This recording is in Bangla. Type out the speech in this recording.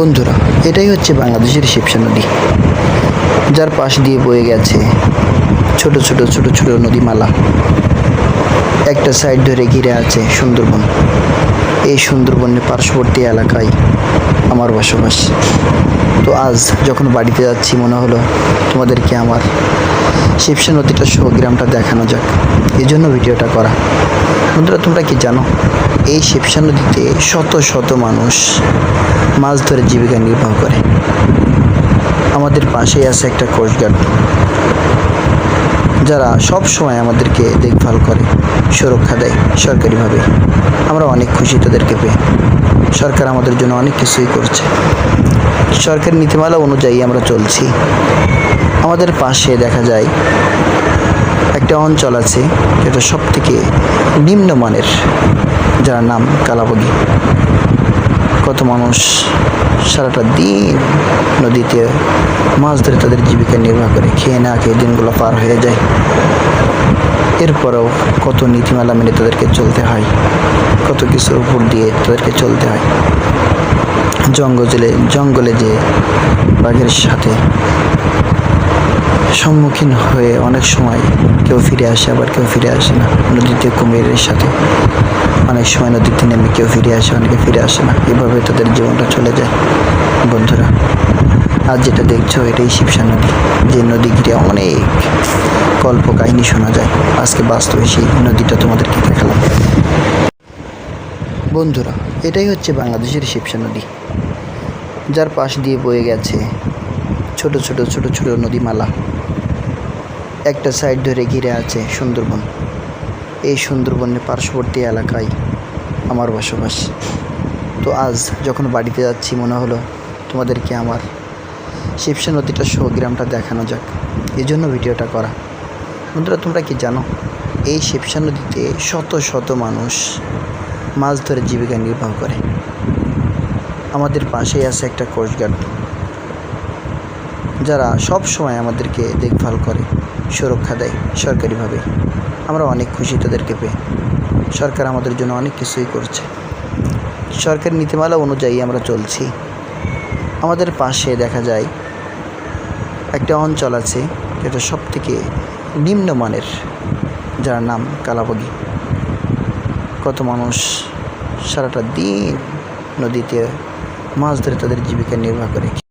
বন্ধুরা, এটাই হচ্ছে বাংলাদেশের শিবসা নদী। যার পাশ দিয়ে বয়ে গেছে ছোট ছোট ছোট ছোট নদীমালা। একটা সাইড ধরে ঘিরে আছে সুন্দরবন। এই সুন্দরবনের পার্শ্ববর্তী এলাকায় আমার বসবাস। তো আজ যখন বাড়িতে যাচ্ছি, মনে হলো তোমাদেরকে আমার শিবসা নদীটা সহ গ্রামটা দেখানো যাক। এই জন্য ভিডিওটা করা। বন্ধুরা, তোমরা কি জানো? এই শিবসা নদীতে শত শত মানুষ মাছ ধরে জীবিকা নির্বাহ করে। আমাদের পাশেই আছে একটা কোস্টগার্ড যারা সব সময় আমাদেরকে দেখভাল করে, সুরক্ষা দেয় সরকারিভাবে। আমরা অনেক খুশি তাদেরকে পেয়ে। সরকার আমাদের জন্য অনেক কিছুই করছে। সরকারি নীতিমালা অনুযায়ী আমরা চলছি। আমাদের পাশে দেখা যায় একটা অঞ্চল আছে, যেটা সব থেকে নিম্নমানের, যার নাম কালাবগি কত মানুষ সারাটা দিন নদীতে মাছ ধরে তাদের জীবিকা নির্বাহ করে, খেয়ে না খেয়ে দিনগুলো পার হয়ে যায়। এরপরেও কত নীতিমালা মেনে তাদেরকে চলতে হয়, কত কিছুর উপর দিয়ে তাদেরকে চলতে হয়। জঙ্গলে জঙ্গলে যে বাঘের সাথে সম্মুখীন হয়ে অনেক সময় কেউ ফিরে আসে, আবার কেউ ফিরে আসে না। নদীতে কুমিরের সাথে অনেক সময় নদীতে নেমে কেউ ফিরে আসে, অনেকে ফিরে আসে না। এভাবে তাদের জীবনটা চলে যায়। বন্ধুরা, আজ যেটা দেখছ এটাই শিবসা নদী। যে নদী ঘিরে অনেক গল্প কাহিনী শোনা যায়। আজকে বাস্তবে সেই নদীটা তোমাদেরকে দেখালাম। বন্ধুরা, এটাই হচ্ছে বাংলাদেশের শিবসা নদী। যার পাশ দিয়ে বয়ে গেছে ছোট ছোট ছোট ছোট নদীমালা। একটা সাইড ধরে ঘিরে আছে সুন্দরবন। এই সুন্দরবনের পার্শ্ববর্তী এলাকায় আমার বসবাস। তো আজ যখন বাড়িতে যাচ্ছি, মনে হলো তোমাদেরকে আমার শিবসা নদীটা সহ গ্রামটা দেখানো যাক। এই জন্য ভিডিওটা করা। বন্ধুরা, তোমরা কি জানো, এই শিবসা নদীতে শত শত মানুষ মাছ ধরে জীবিকা নির্বাহ করে। আমাদের পাশেই আছে একটা কোস্টগার্ড, যারা সব সময় আমাদেরকে দেখভাল করে। সুরক্ষা দেয় সরকারিভাবে। আমরা অনেক খুশি তাদেরকে পেয়ে। সরকার আমাদের জন্য অনেক কিছুই করছে। সরকারি নীতিমালা অনুযায়ী আমরা চলছি। আমাদের পাশে দেখা যায় একটা অঞ্চল আছে যেটা সব থেকে নিম্নমানের, যার নাম কালাবগি। কত মানুষ সারাটা দিন নদীতে মাছ ধরে তাদের জীবিকা নির্বাহ করে।